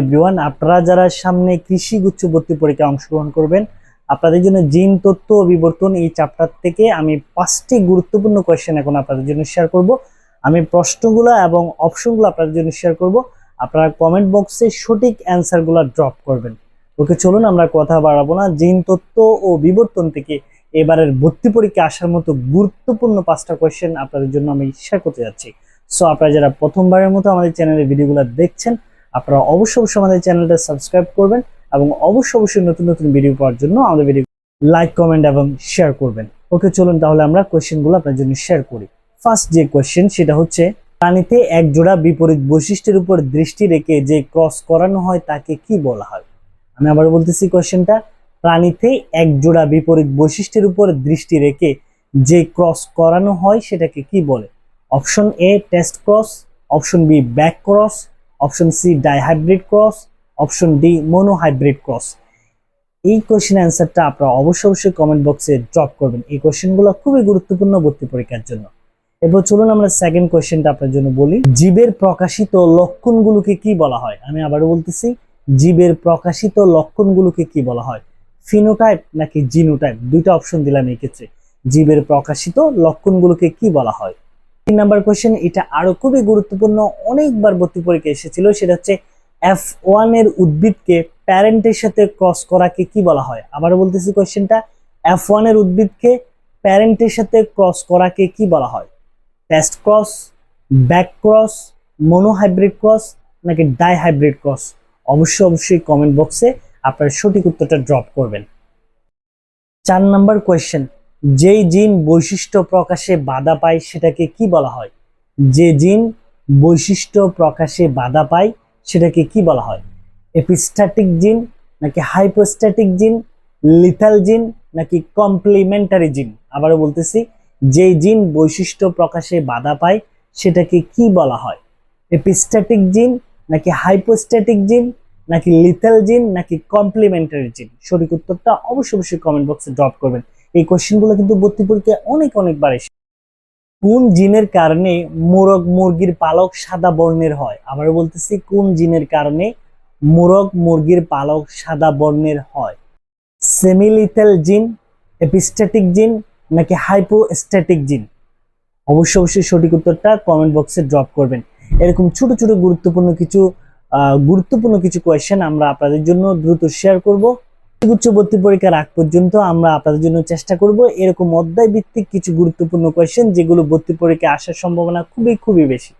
Everyone আপনারা যারা সামনে কৃষি গুচ্ছ ভর্তি পরীক্ষায় অংশগ্রহণ করবেন, আপনাদের জন্য জিন তত্ত্ব ও বিবর্তন এই চ্যাপ্টার থেকে আমি পাঁচটি গুরুত্বপূর্ণ কোয়েশ্চেন এখন আপনাদের জন্য শেয়ার করব। আমি প্রশ্নগুলো এবং অপশনগুলো আপনাদের জন্য শেয়ার করব। আপনারা কমেন্ট বক্সে সঠিক অ্যান্সারগুলো ড্রপ করবেন। ওকে, চলুন আমরা কথা বাড়াবো না। জিন তত্ত্ব ও বিবর্তন থেকে এবারের ভর্তি পরীক্ষা আসার মতো গুরুত্বপূর্ণ পাঁচটা কোয়েশ্চেন আপনাদের জন্য আমি শেয়ার করতে যাচ্ছি। সো আপনারা যারা প্রথমবারের মতো আমাদের চ্যানেলের ভিডিওগুলো দেখছেন আপনারা অবশ্যই অবশ্যই আমাদের চ্যানেলটা সাবস্ক্রাইব করবেন এবং অবশ্যই অবশ্যই নতুন নতুন ভিডিও পাওয়ার জন্য আমাদের ভিডিও লাইক কমেন্ট এবং শেয়ার করবেন। ওকে, চলুন তাহলে আমরা কোয়েশ্চেনগুলো আপনার জন্য শেয়ার করি। ফার্স্ট যে কোয়েশ্চেন সেটা হচ্ছে, প্রাণীতে এক জোড়া বিপরীত বৈশিষ্ট্যের উপর দৃষ্টি রেখে যে ক্রস করানো হয়, তাকে কি বলা হয়? আমি আবার বলতেছি কোয়েশ্চেনটা প্রাণীতে এক জোড়া বিপরীত বৈশিষ্ট্যের উপর দৃষ্টি রেখে যে ক্রস করানো হয়, সেটাকে কি বলে? Option A test cross option B back cross option C dihybrid cross option D monohybrid cross এই কোশ্চেন অ্যান্সারটা আপনারা অবশ্যই অবশ্যই কমেন্ট বক্সে ড্রপ করবেন। এই কোশ্চেনগুলো খুবই গুরুত্বপূর্ণ ভর্তি পরীক্ষার জন্য। এরপর চলুন আমরা সেকেন্ড কোশ্চেনটা আপনার জন্য বলি। জীবের প্রকাশিত লক্ষণগুলোকে কি বলা হয়? আমি আবারও বলতেছি, জীবের প্রকাশিত লক্ষণগুলোকে কি বলা হয়? ফিনোটাইপ নাকি জিনোটাইপ দুইটা অপশন দিলাম এই ক্ষেত্রে। জীবের প্রকাশিত লক্ষণগুলোকে কি বলা হয়? তিন নাম্বার কোয়েশ্চেন এটা আরও খুবই গুরুত্বপূর্ণ, অনেকবার ভর্তি পরীক্ষা এসেছিল, সেটা হচ্ছে এফ ওয়ানের উদ্ভিদকে প্যারেন্টের সাথে ক্রস করাকে কি বলা হয়? আবারও বলতেছি কোশ্চেনটা এফ ওয়ানের উদ্ভিদকে প্যারেন্টের সাথে ক্রস করাকে কি বলা হয়? Test cross back cross monohybrid cross নাকি ডাইহাইব্রিড ক্রস অবশ্যই অবশ্যই কমেন্ট বক্সে আপনার সঠিক উত্তরটা ড্রপ করবেন। চার নাম্বার কোয়েশ্চেন যেই জিন বৈশিষ্ট্য প্রকাশে বাধা পায় সেটাকে কি বলা হয়? যে জিন বৈশিষ্ট্য প্রকাশে বাধা পায় সেটাকে কি বলা হয়? এপিস্ট্যাটিক জিন নাকি হাইপোস্ট্যাটিক জিন, লিথাল জিন নাকি কমপ্লিমেন্টারি জিন? আবারও বলতেছি যে জিন বৈশিষ্ট্য প্রকাশে বাধা পায় সেটাকে কি বলা হয়? এপিস্ট্যাটিক জিন নাকি হাইপোস্ট্যাটিক জিন নাকি লিথাল জিন নাকি কমপ্লিমেন্টারি জিন? সঠিক উত্তরটা অবশ্যই অবশ্যই কমেন্ট বক্সে ড্রপ করবেন। এই কোশ্চেনগুলো কিন্তু ভর্তি পরীক্ষায় অনেক অনেকবার এসে কোন জিনের কারণে মোরগ মুরগির পালক সাদা বর্ণের হয়? আবার বলতেছি, কোন জিনের কারণে মোরগ মুরগির পালক সাদা বর্ণের হয়? সেমিলিথেল জিন, এপিস্ট্যাটিক জিন, নাকি হাইপোস্ট্যাটিক জিন? অবশ্যই অবশ্যই সঠিক উত্তরটা কমেন্ট বক্সে ড্রপ করবেন। এরকম ছোট ছোট গুরুত্বপূর্ণ কিছু গুরুত্বপূর্ণ কিছু কোয়েশ্চেন আমরা আপনাদের জন্য দ্রুত শেয়ার করব। উচ্চ ভর্তি পরীক্ষার আগ পর্যন্ত আমরা আপনাদের জন্য চেষ্টা করব এরকম অধ্যায় ভিত্তিক কিছু গুরুত্বপূর্ণ কোয়েশ্চেন যেগুলো ভর্তি পরীক্ষায় আসার সম্ভাবনা খুবই খুবই বেশি।